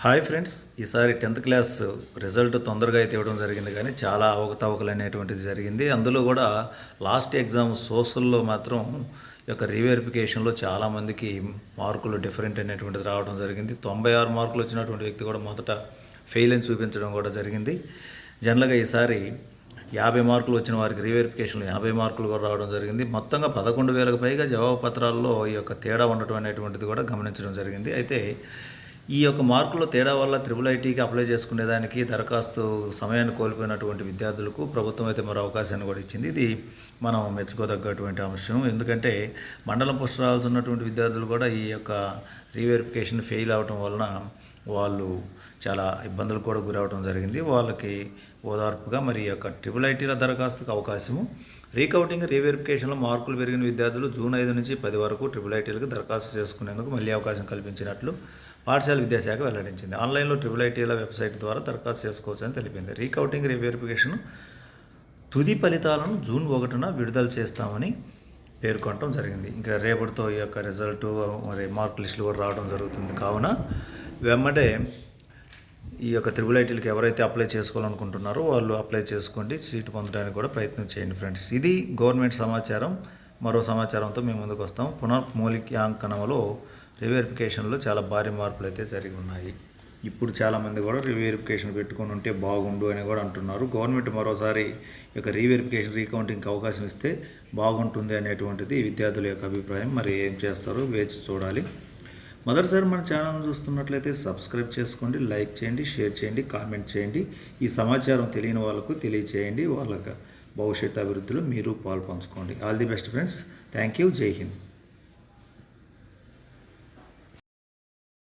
Hi friends ఈసారి tenth class result తొందరగా అయితే ఇవ్వడం జరిగింది కానీ చాలా అవకతవకలు అనేటువంటిది జరిగింది. అందులో కూడా లాస్ట్ ఎగ్జామ్ సోషల్లో మాత్రం ఈ యొక్క రీవెరిఫికేషన్లో చాలామందికి మార్కులు డిఫరెంట్ అనేటువంటిది రావడం జరిగింది. తొంభై ఆరు మార్కులు వచ్చినటువంటి వ్యక్తి కూడా మొదట ఫెయిల్ అని చూపించడం కూడా జరిగింది. జనరల్గా ఈసారి యాభై మార్కులు వచ్చిన వారికి రీవెరిఫికేషన్లో ఎనభై మార్కులు కూడా రావడం జరిగింది. మొత్తంగా పదకొండు వేలకు పైగా జవాబు పత్రాల్లో ఈ యొక్క తేడా ఉండటం అనేటువంటిది కూడా గమనించడం జరిగింది. అయితే ఈ యొక్క మార్కుల తేడా వల్ల త్రిబుల్ ఐటీకి అప్లై చేసుకునేదానికి దరఖాస్తు సమయాన్ని కోల్పోయినటువంటి విద్యార్థులకు ప్రభుత్వం అయితే మరో అవకాశాన్ని కూడా ఇచ్చింది. ఇది మనం మెచ్చుకోదగ్గటువంటి అంశం. ఎందుకంటే మండలం పుస్తకాలు ఉన్నటువంటి విద్యార్థులు కూడా ఈ యొక్క రీవెరిఫికేషన్ ఫెయిల్ అవటం వలన వాళ్ళు చాలా ఇబ్బందులు కూడా గురవడం జరిగింది. వాళ్ళకి ఓదార్పుగా మరి ఈ యొక్క ట్రిపుల్ ఐటీల దరఖాస్తుకు అవకాశము. రీకౌంటింగ్ రీవెరిఫికేషన్లో మార్కులు పెరిగిన విద్యార్థులు జూన్ ఐదు నుంచి పది వరకు ట్రిపుల్ ఐటీలకు దరఖాస్తు చేసుకునేందుకు మళ్ళీ అవకాశం కల్పించినట్లు పాఠశాల విద్యాశాఖ వెల్లడించింది. ఆన్లైన్లో ట్రిపుల్ ఐటీల వెబ్సైట్ ద్వారా దరఖాస్తు చేసుకోవచ్చని తెలిపింది. రీకౌంటింగ్ రీవెరిఫికేషన్ తుది ఫలితాలను జూన్ ఒకటిన విడుదల చేస్తామని పేర్కొనడం జరిగింది. ఇంకా రేపటితో ఈ యొక్క రిజల్ట్ మరి మార్క్ లిస్టులు కూడా రావడం జరుగుతుంది. కావున వెంబడే ఈ యొక్క త్రిబుల్ ఐటీలకు ఎవరైతే అప్లై చేసుకోవాలనుకుంటున్నారో వాళ్ళు అప్లై చేసుకోండి. సీటు పొందడానికి కూడా ప్రయత్నం చేయండి ఫ్రెండ్స్. ఇది గవర్నమెంట్ సమాచారం. మరో సమాచారంతో మేము ముందుకు వస్తాం. పునర్మూలికాంకనంలో రివెరిఫికేషన్లో చాలా భారీ మార్పులు అయితే జరిగి ఉన్నాయి ఇప్పుడు చాలామంది కూడా రీవెరిఫికేషన్ పెట్టుకొని ఉంటే బాగుండు అని కూడా అంటున్నారు. గవర్నమెంట్ మరోసారి యొక్క రీవెరిఫికేషన్ రీకౌంటింగ్కి అవకాశం ఇస్తే బాగుంటుంది అనేటువంటిది విద్యార్థుల యొక్క అభిప్రాయం. మరి ఏం చేస్తారో వేచి చూడాలి. మొదటిసారి మన ఛానల్ చూస్తున్నట్లయితే సబ్స్క్రైబ్ చేసుకోండి లైక్ చేయండి షేర్ చేయండి కామెంట్ చేయండి. ఈ సమాచారం తెలియని వాళ్ళకు తెలియచేయండి. వాళ్ళ భవిష్యత్తు అభివృద్ధిలో మీరు పాల్పంచుకోండి. All the best friends thank you జై హింద్